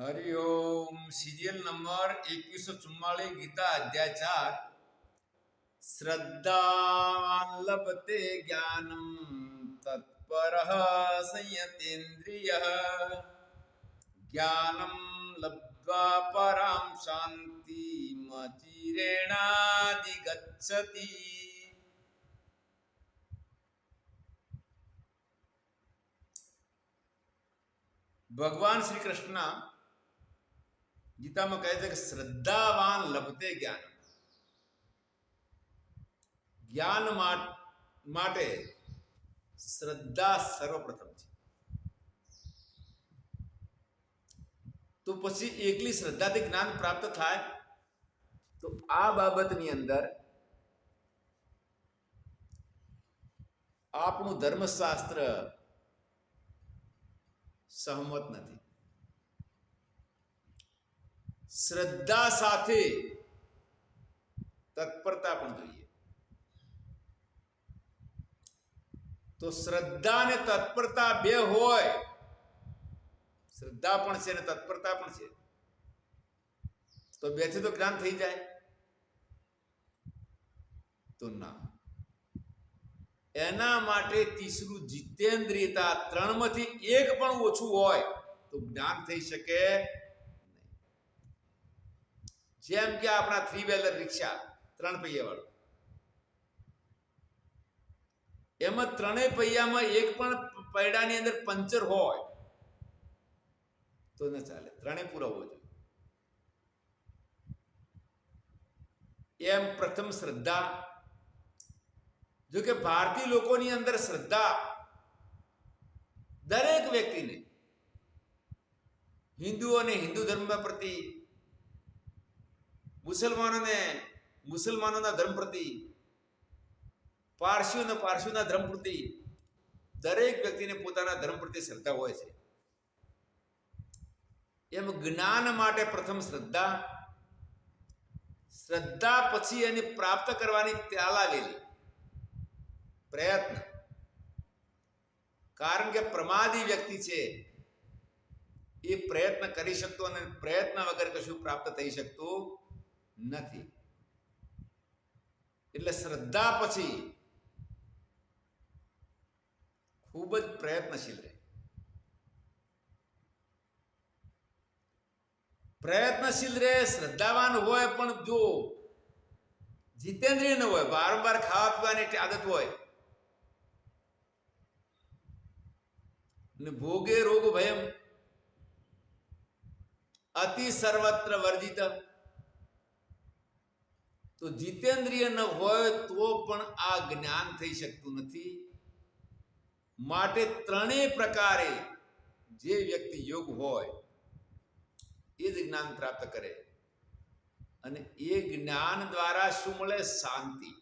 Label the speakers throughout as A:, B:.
A: Hariom serial number एकवीस चुम्मालीस गीता अध्याय चार। श्रद्धा लभते ज्ञान, तत्पर संयतेन्द्रिय। ज्ञान लब्ध्वा पराम शांति मचिरेणाधिगच्छति भगवान श्री कृष्णा ગીતામાં કહે છે કે શ્રદ્ધાવાન લભતે જ્ઞાન જ્ઞાન મા- માટે શ્રદ્ધા સર્વપ્રથમ છે તો પછી એકલી શ્રદ્ધાથી જ્ઞાન પ્રાપ્ત થાય તો આ બાબતની અંદર આપણું ધર્મશાસ્ત્ર સહમત નથી શ્રદ્ધા સાથે તત્પરતા પણ જોઈએ. તો શ્રદ્ધા ને તત્પરતા બે હોય, શ્રદ્ધા પણ છે અને તત્પરતા પણ છે. તો બેથી તો જ્ઞાન થઈ જાય. તો ના. એના માટે તીસરું જીતેન્દ્રિયતા ત્રણમાંથી એક પણ ઓછું હોય, તો જ્ઞાન થઈ શકે જેમ કે આપણા થ્રી વ્હીલર રિક્ષા, ત્રણ પૈયા વાળું એમાં ત્રણેય પૈયામાં એક પણ પૈડાની અંદર પંચર હોય, તો ન ચાલે. ત્રણેય પુરાવો જોઈએ. એમ પ્રથમ શ્રદ્ધા. જો કે ભારતીય લોકોની અંદર શ્રદ્ધા દરેક વ્યક્તિને હિન્દુઓને હિન્દુ ધર્મ પ્રતિ મુસલમાનોને મુસલમાનોના ધર્મ પ્રતિ, પારસીઓને પારસીઓના ધર્મ પ્રતિ દરેક વ્યક્તિને પોતાના ધર્મ પ્રતિ શ્રદ્ધા હોય છે. એમ જ્ઞાન માટે પ્રથમ શ્રદ્ધા શ્રદ્ધા પછી એને પ્રાપ્ત કરવાની ત્યાલાવેલી પ્રયત્ન. કારણ કે પ્રમાદી વ્યક્તિ છે, એ પ્રયત્ન કરી શકતો અને પ્રયત્ન વગર કશું પ્રાપ્ત થઈ શકતું નથી. એટલે શ્રદ્ધા પછી ખૂબ જ પ્રયત્નશીલ રહે. પ્રયત્નશીલ રહે, શ્રદ્ધાવાન હોય, પણ જો જીતેન્દ્રિય ન હોય, વારંવાર ખાવા પીવાની આદત હોય ને ભોગે રોગ ભયમ અતિ સર્વત્ર વર્જિત તો જીતેન્દ્રિય ન હોય તો પણ આ જ્ઞાન થઈ શકતું નથી. માટે ત્રણેય પ્રકારે જે વ્યક્તિ યોગ હોય, એ જ જ્ઞાન પ્રાપ્ત કરે. અને એ જ્ઞાન દ્વારા શું મળે? શાંતિ.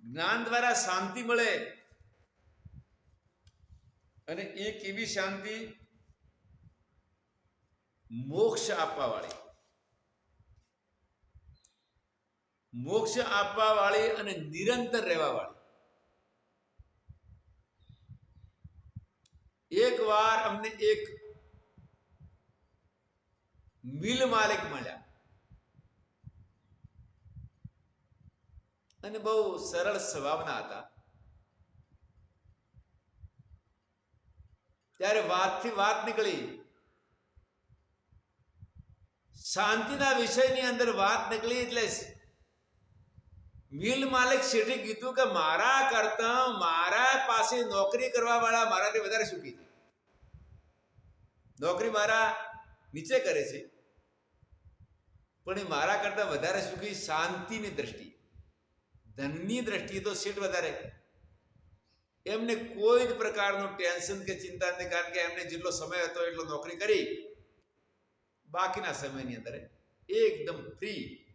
A: જ્ઞાન દ્વારા શાંતિ મળે અને એ કેવી શાંતિ? મોક્ષ આપવા વાળી મોક્ષ આપવા વાળી અને નિરંતર રહેવા વાળી એક વાર અમને એક મિલ માલિક મળ્યા. અને બહુ સરળ સ્વભાવના હતા. ત્યારે વાતથી વાત નીકળી. શાંતિના વિષયની અંદર વાત નીકળી એટલે મિલ માલિક શેઠે કીધું કે મારા કરતા મારા પાસે નોકરી કરવા વાળા મારાથી વધારે સુખી છે. નોકરી મારા નીચે કરે છે. પણ એ મારા કરતા વધારે સુખી શાંતિની દ્રષ્ટિએ. ધનની દ્રષ્ટિએ તો શેઠ વધારે. એમને કોઈ જ પ્રકારનું ટેન્શન કે ચિંતા નથી, કારણ કે એમને જેટલો સમય હતો એટલો નોકરી કરી. બાકીના સમયની અંદર એકદમ ફ્રી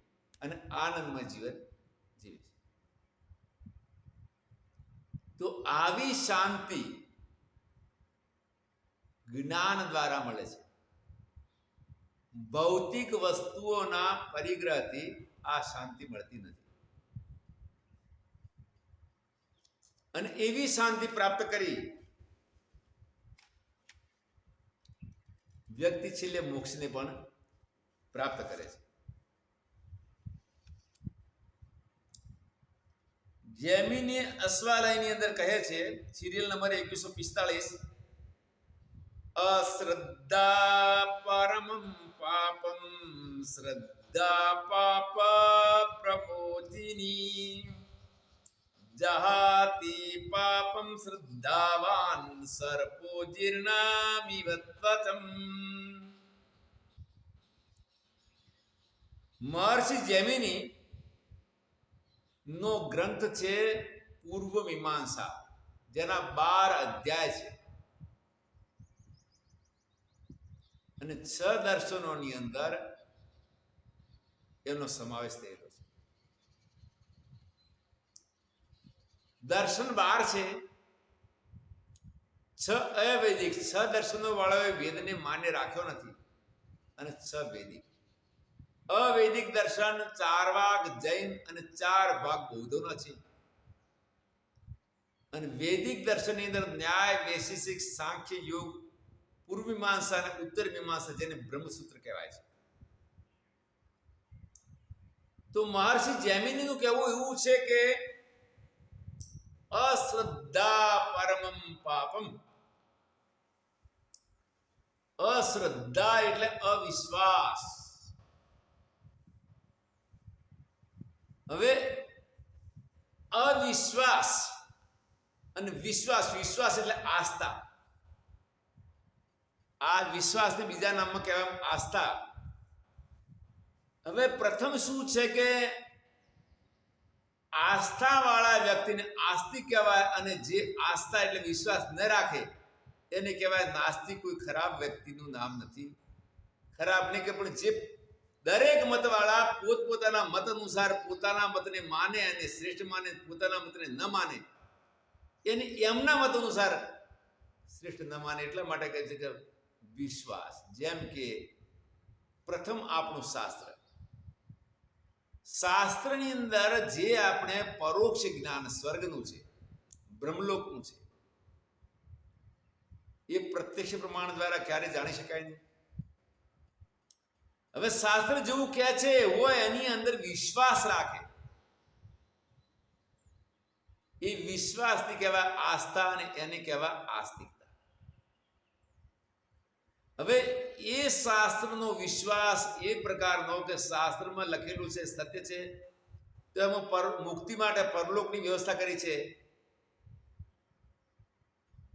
A: અને આનંદમય જીવન જીવે છે તો આવી શાંતિ જ્ઞાન દ્વારા મળે છે. ભૌતિક વસ્તુઓના પરિગ્રહથી આ શાંતિ મળતી નથી. અને એવી શાંતિ પ્રાપ્ત કરી વ્યક્તિ છેલ્લે મોક્ષને પણ પ્રાપ્ત કરે છે. જેમિની અશ્વાલયની અંદર કહે છે સિરિયલ નંબર એકવીસો પિસ્તાળીસ અશ્રદ્ધા પરમમ પાપમ શ્રદ્ધા પાપ પ્રમોચિની જહાતિ પાપમ શ્રદ્ધાવાન સર્પો જીર્ણામિવ ત્વચમ. મહર્ષિ જેમિની નો ગ્રંથ છે પૂર્વ મીમાંસા, જેના બાર અધ્યાય છે. અને છ દર્શનોની અંદર એનો સમાવેશ થયેલો છે. દર્શન બાર છે. છ અવૈદિક છ દર્શનો વાળાએ વેદને માન્ય રાખ્યો નથી અને છ વૈદિક અવૈદિક દર્શન, ચાર ભાગ જૈન અને ચાર ભાગ બૌદ્ધોના છે. અને વૈદિક દર્શનની અંદર ન્યાય વૈશિષિક સાંખ્ય યોગ, પૂર્વ મીમાંસા અને ઉત્તર મીમાંસા જેને બ્રહ્મસૂત્ર કહેવાય છે. તો મહર્ષિ જૈમિનીનું કહેવું એવું છે કે અશ્રદ્ધા પરમમ પાપમ. અશ્રદ્ધા એટલે અવિશ્વાસ. હવે અવિશ્વાસ અને વિશ્વાસ વિશ્વાસ એટલે આસ્થા. આ વિશ્વાસને બીજા નામમાં કહેવાય આસ્થા. હવે પ્રથમ શું છે કે આસ્થા વાળા વ્યક્તિને આસ્તિક કહેવાય અને જે આસ્થા એટલે વિશ્વાસ ન રાખે, એને કહેવાય નાસ્તિક, કોઈ ખરાબ વ્યક્તિનું નામ નથી. ખરાબ નહીં કે પણ જે દરેક મતવાળા પોતપોતાના મત અનુસાર પોતાના મતને માને અને શ્રેષ્ઠ માને પોતાના મતને ન માને. એને એમના મત અનુસાર શ્રેષ્ઠ ન માને એટલા માટે કહે છે કે વિશ્વાસ. જેમ કે પ્રથમ આપણું શાસ્ત્ર. શાસ્ત્રની અંદર જે આપણે પરોક્ષ જ્ઞાન સ્વર્ગનું છે, બ્રહ્મલોકનું છે, એ પ્રત્યક્ષ પ્રમાણ દ્વારા ક્યારે જાણી શકાય નહીં. હવે શાસ્ત્ર જેવું કહે છે એવો એની અંદર વિશ્વાસ રાખે. એ વિશ્વાસથી કહેવાય આસ્થા અને એને કહેવાય આસ્તિકતા. હવે એ શાસ્ત્રનો વિશ્વાસ એ પ્રકારનો કે શાસ્ત્રમાં લખેલું છે, સત્ય છે, તો એમાં પર મુક્તિ માટે પરલોકની વ્યવસ્થા કરી છે.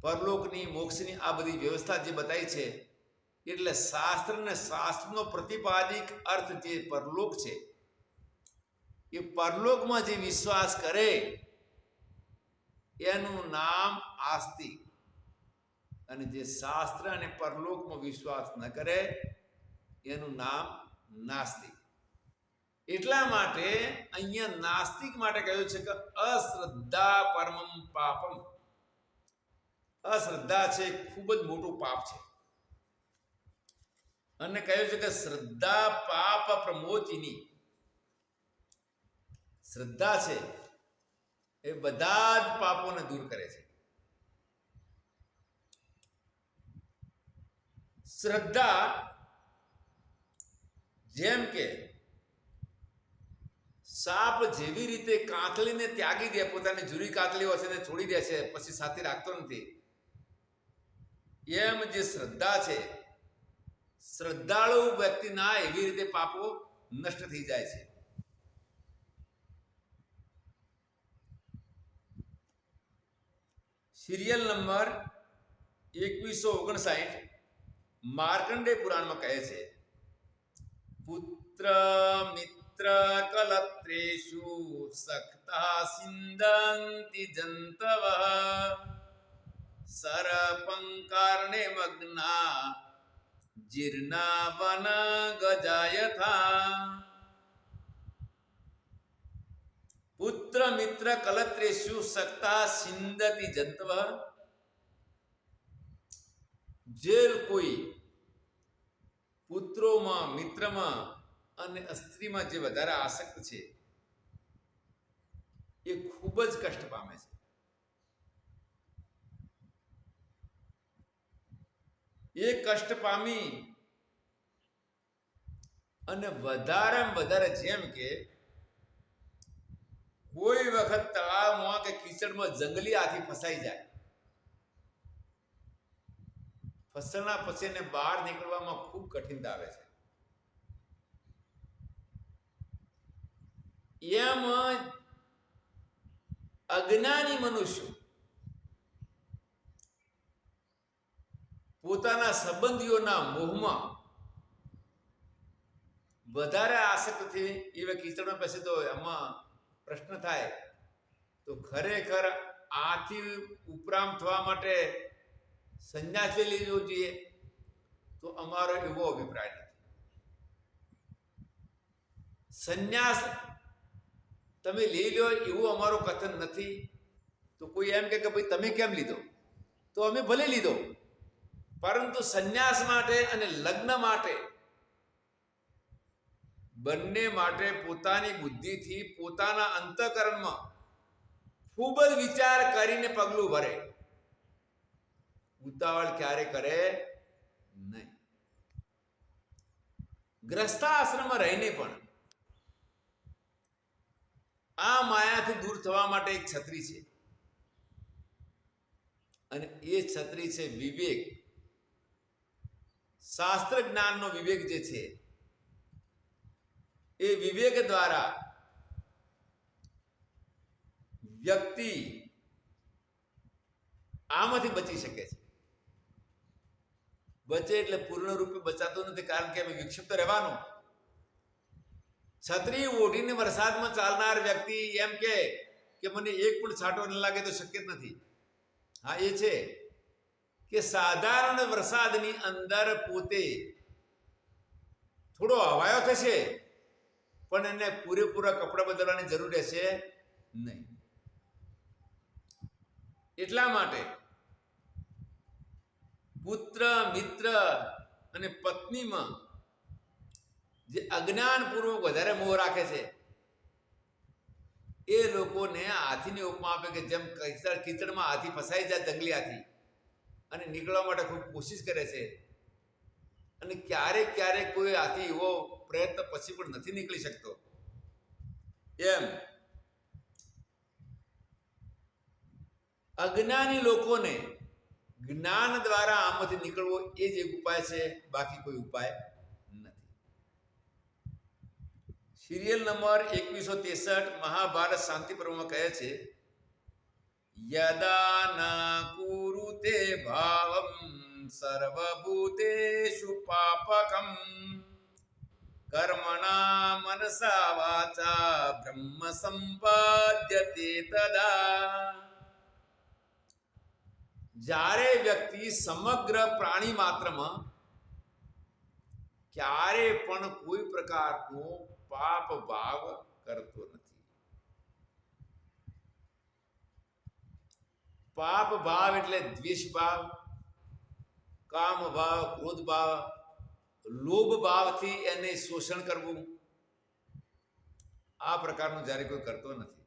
A: પરલોકની મોક્ષની આ બધી વ્યવસ્થા જે બતાવી છે એટલે શાસ્ત્ર ને શાસ્ત્રનો પ્રતિપાદિક અર્થ જે પરલોક છે, એ પરલોકમાં જે વિશ્વાસ કરે, એનું નામ આસ્તિક અને જે શાસ્ત્ર અને પરલોકમાં વિશ્વાસ ન કરે, એનું નામ નાસ્તિક એટલા માટે અહીંયા નાસ્તિક માટે કહ્યું છે કે અશ્રદ્ધા પરમમ પાપમ. અશ્રદ્ધા છે ખૂબ જ મોટું પાપ છે. અને કહ્યું છે કે શ્રદ્ધા પાપ પ્રમોચિની. શ્રદ્ધા છે એ બધા જ પાપોને દૂર કરે છે. શ્રદ્ધા જેમ કે સાપ જેવી રીતે કાંકલીને ત્યાગી દે, પોતાની જૂરી કાંકલીઓ છે ને છોડી દે છે, પછી સાથે રાખતો નથી, એમ જે શ્રદ્ધા છે શ્રદ્ધાળુ વ્યક્તિના એવી રીતે પાપો નષ્ટ થઈ જાય છે. સિરિયલ નંબર એકવીસો ઓગણસાઠ માર્કંડે પુરાણમાં કહે છે, પુત્ર મિત્ર કલત્રેશુ સક્તા સિંદંતિ જંતવ સરપંકારણે મગ્ના જીર્ણાવન ગજાયથા. પુત્ર મિત્ર કલત્રેશુ સક્તા સિંદતી જંતવ. જે કોઈ પુત્રોમાં, મિત્રમાં અને સ્ત્રીમાં જે વધારે આસક્ત છે, એ ખૂબ જ કષ્ટ પામે છે. એ કષ્ટ પામી. અને વધારે વધારે જેમ કે કોઈ વખત તળાવમાં કે કીચડમાં જંગલી હાથી ફસાઈ જાય. ફસણા પછી એને બહાર નીકળવામાં ખૂબ કઠિનતા આવે છે. એમ અજ્ઞાની મનુષ્યો પોતાના સંબંધીઓના મોહમાં વધારે આસક્તથી એવા કીચડમાં બેસે તો એમાં પ્રશ્ન થાય. તો ખરેખર આથી ઉપરામ થવા માટે સંન્યાસ લેવો જોઈએ તો અમારો એવો અભિપ્રાય નથી. સંન્યાસ તમે લઈ લો એવું અમારું કથન નથી. તો કોઈ એમ કે ભાઈ તમે કેમ લીધો? તો અમે ભલે લીધો. પરંતુ સંન્યાસ માટે અને લગ્ન માટે બંને માટે પોતાની બુદ્ધિથી પોતાના અંતકરણમાં ખૂબ જ વિચાર કરીને પગલું ભરે. ઉતાવળ ક્યારે કરે? નહીં. ગ્રસ્તાશ્રમમાં રહીને પણ આ માયાથી દૂર થવા માટે એક છત્રી છે. અને એ છત્રી છે વિવેક. શાસ્ત્ર જ્ઞાનનો વિવેક જે છે, એ વિવેક દ્વારા વ્યક્તિ આમાંથી બચી શકે છે. બચે એટલે પૂર્ણ રૂપે બચાતો નથી, કારણ કે અમે વિક્ષિપ્ત રહેવાનું. છત્રી ઓઢીને વરસાદમાં ચાલનાર વ્યક્તિ એમ કે મને એક પણ છાંટો ન લાગે તો શક્ય જ નથી. હા, એ છે. કે સાધારણ વરસાદની અંદર પોતે થોડો હવાયો થશે, પણ એને પૂરેપૂરા કપડાં બદલવાની જરૂર રહેશે નહીં. એટલા માટે પુત્ર, મિત્ર અને પત્નીમાં જે અજ્ઞાનપૂર્વક વધારે મોહ રાખે છે, એ લોકોને હાથીની ઉપમા આપે કે જેમ કીચડ કીચડમાં હાથી ફસાઈ જાય જંગલી હાથી. અને નીકળવા માટે ખૂબ કોશિશ કરે છે. અને ક્યારેક ક્યારેક કોઈ આથી એવો પ્રયત્ન પછી પણ નથી નીકળી શકતો. એમ. અજ્ઞાની લોકોને જ્ઞાન દ્વારા આમાંથી નીકળવો એ જ એક ઉપાય છે, બાકી કોઈ ઉપાય નથી. સિરિયલ નંબર એકવીસો તેસઠ મહાભારત શાંતિ પર્વમાં કહે છે, યદા ના કુરુતે ભાવમ સર્વભૂતેષુ પાપકમ કર્મણા મનસા વાચા બ્રહ્મ સંપાદ્યતે તદા જ્યારે વ્યક્તિ સમગ્ર પ્રાણી માત્રમાં ક્યારે પણ કોઈ પ્રકારનો પાપ ભાવ કરતો નથી પાપ ભાવ એટલે દ્વેષ ભાવ, કામ ભાવ, ક્રોધ ભાવ, લોભ ભાવથી એને શોષણ કરવું. આ પ્રકારનું જ્યારે કોઈ કરતો નથી.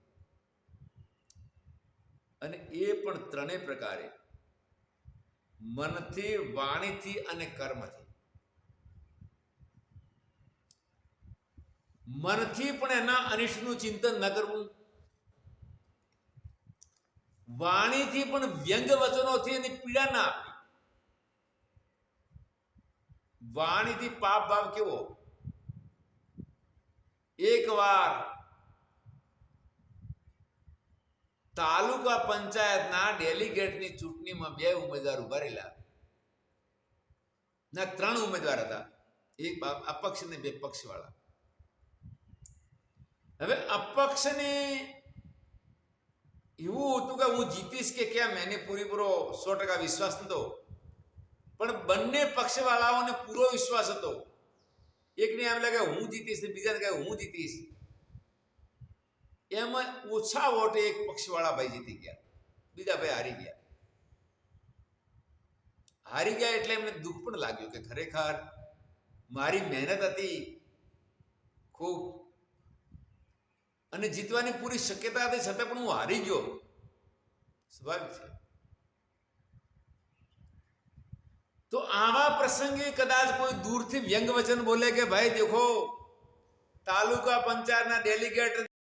A: અને એ પણ ત્રણેય પ્રકારે મનથી, વાણીથી અને કર્મથી. મનથી પણ એના અનિષ્ટનું ચિંતન ન કરવું. વાણીથી પણ વ્યંગ વચનોથી એની પીડા ના આપી. વાણીથી પાપ ભાવ કેવો? એક વાર તાલુકા પંચાયતના ડેલિગેટની ચૂંટણીમાં બે ઉમેદવાર ઊભા રહેલા. ના, ત્રણ ઉમેદવાર હતા. એક અપક્ષ ને બે પક્ષવાળા. હવે અપક્ષને એવું હતું કે હું જીતીશ કે કેમ? એને પૂરેપૂરો સો ટકા વિશ્વાસ નતો. પણ બંને પક્ષવાળાઓને પૂરો વિશ્વાસ હતો. એકને એમ લાગે હું જીતીશ ને બીજાને કહે હું જીતીશ. એમાં ઓછા વોટે એક પક્ષવાળા ભાઈ જીતી ગયા. બીજા ભાઈ હારી ગયા. હારી ગયા એટલે એમને દુઃખ પણ લાગ્યું કે ખરેખર મારી મહેનત હતી. ખૂબ અને જીતવાની પૂરી શક્યતા હતી, છતાં પણ હું હારી ગયો. સ્વાભાવિક છે. તો આવા પ્રસંગે કદાચ કોઈ દૂરથી વ્યંગ વચન બોલે કે, ભાઈ, દેખો, તાલુકા પંચાયતના ડેલિગેટ